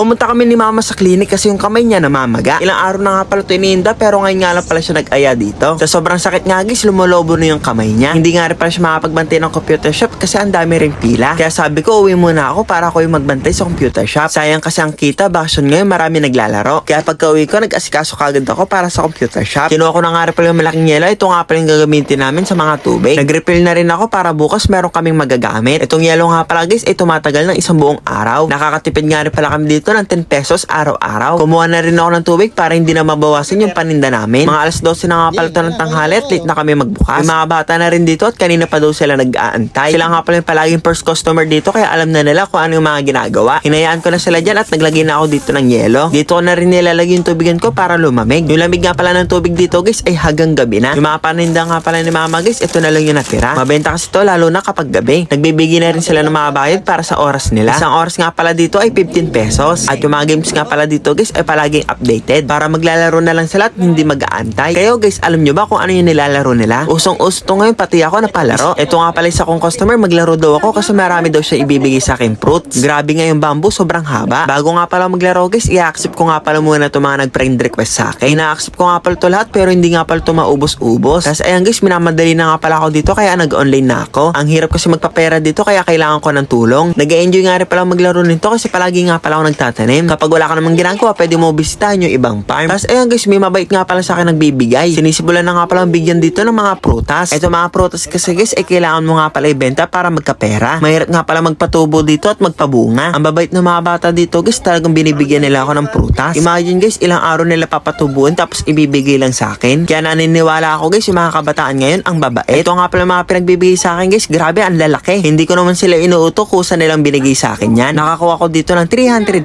Pumunta kami ni mama sa clinic kasi yung kamay niya namamaga. Ilang araw na nga pala ito iniinda pero ngayon nga lang pala siya nag-aya dito. Sa sobrang sakit nga guys, lumolobo na yung kamay niya. Hindi nga rin pala siya makapagbantay ng computer shop kasi ang dami ring pila. Kaya sabi ko, uwi muna ako para ako yung magbantay sa computer shop. Sayang kasi ang kita, bakasyon ngayon marami naglalaro. Kaya pagka uwi ko, nag-asikaso kagad ako para sa computer shop. Kinuha ko na nga rin pala yung malaking yelo. Ito nga pala yung gagamitin namin sa mga tubig. Nag-refill na rin ako para bukas meron kaming magagamit. Itong yelo nga pala guys, ay tumatagal ng isang buong araw. Nakakatipid nga rin pala kami dito ng 10 pesos araw-araw. Kumuha na rin ako ng tubig para hindi na mabawasan yung paninda namin. Mga alas 12 na nga pala ito ng tanghali at late na kami magbukas. Yung mga bata na rin dito at kanina pa daw sila nag-aantay. Sila nga pala yung palaging first customer dito kaya alam na nila kung ano yung mga ginagawa. Hinayaan ko na sila dyan at naglagay na ako dito ng yelo. Dito ko na rin nilalagay yung tubigan ko para lumamig. Yung lamig nga pala ng tubig dito guys ay hagang gabi na. Yung mga paninda nga pala ni mama guys, ito na lang yung natira. Mabenta kasi to lalo na kapag gabi. Nagbibigay na rin sila ng mga bayad para sa oras nila. Isang oras nga pala dito ay 15 pesos. At yung mga games nga pala dito guys ay palaging updated. Para maglalaro na lang sila at hindi mag-aantay. Kayo guys, alam nyo ba kung ano yung nilalaro nila? Usong-uso to ngayon pati ako na palaro. Ito nga pala isa kong customer, maglaro daw ako kasi marami daw siya ibibigay sa akin fruits. Grabe nga yung bamboo, sobrang haba. Bago nga pala maglaro guys, i-accept ko nga pala muna itong mga nag-friend request sa akin. Ina-accept ko nga pala ito lahat pero hindi nga pala ito maubos-ubos. Tapos ayan guys, minamadali na nga pala ako dito kaya nag-online na ako. Ang hirap kasi magpapera dito kaya kailangan ko ng tulong. Nag-enjoy nga rin pala maglaro nito kasi palagi nga pala ako nagtatanim. Kapag wala ka namang ginagawa, pwede mo bisitahin yung ibang farm. Tapos ayan guys, may mabait nga pala sa akin nagbibigay. Sinisibulan na nga pala bigyan dito ng mga prutas. Ito mga prutas kasi guys, ay kailangan mo nga pala ibenta para magkapera. Mahirap nga pala magpatubo dito at magpabunga. Ang babait ng mga bata dito guys, talagang binibigyan nila ako ng prutas. Imagine guys, ilang araw nila papatubuin tapos ibibigay lang sa akin. Kaya naniniwala ako guys, yung mga kabataan ngayon ang babait. Ito nga pala mga pinagbibigay sa akin guys, grabe ang lalaki. Hindi ko naman sila inuuto kusa nilang binigay sa akin yan. Nakakuha ko dito ng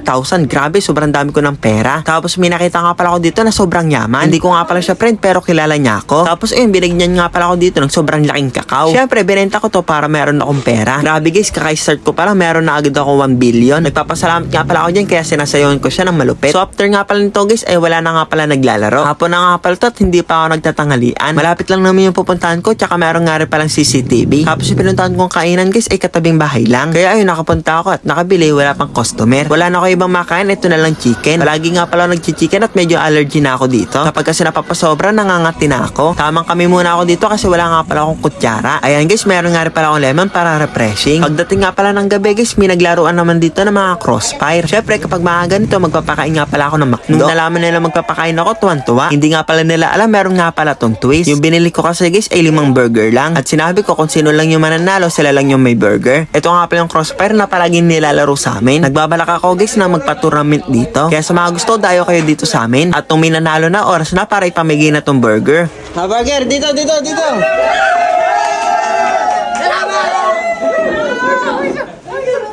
300,000. Grabe, sobrang dami ko ng pera. Tapos may nakita nga pala ako dito na sobrang yaman. Hindi ko nga pala siya friend pero kilala niya ako. Tapos ayun, binigyan nga pala ako dito ng sobrang laking kakao. Siyempre, binenta ko to para meron akong pera. Grabe guys, kaka-start ko pala meron na agad ako 1 billion. Nagpapasalamat nga pala ako dyan kaya sinasayon ko siya ng malupit. So after nga pala nito guys, ay wala na nga pala naglalaro. Hapon na nga pala to at hindi pa ako nagtatanghalian. Malapit lang naman yung pupuntahan ko tsaka meron nga rin palang CCTV. Tapos yung pinuntahan kong kainan guys ay katabing bahay lang. Kaya ayun, nakapunta ako at nakabili, wala pang customer. Wala na ako ibang makain, ito na lang chicken. Palagi nga pala nag-chicken at medyo allergy na ako dito. Kapag kasi napapasobra, nangangati na ako. Tamang kami muna ako dito kasi wala nga pala akong kutsara. Ayan guys, meron nga rin pala akong lemon para refreshing. Pagdating nga pala ng gabi guys, may naglaruan naman dito ng mga crossfire. Syempre, kapag mga ganito, magpapakain nga pala ako ng McDo. Nung nalaman nila magpapakain ako, tuwan-tuwa. Hindi nga pala nila alam, meron nga pala tong twist. Yung binili ko kasi guys ay limang burger lang. At sinabi ko kung sino lang yung mananalo, sila lang yung may burger. Ito nga pala yung crossfire na palaging nilalaro sa amin. Nagbabalak ako guys na magpa-tournament dito. Kaya sa mga gusto, dayo kayo dito sa amin. At nung may nanalo na, oras na para ipamigay na tong burger. Ha, burger! Dito, dito, dito!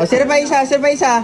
O, sir pa isa, sir pa isa.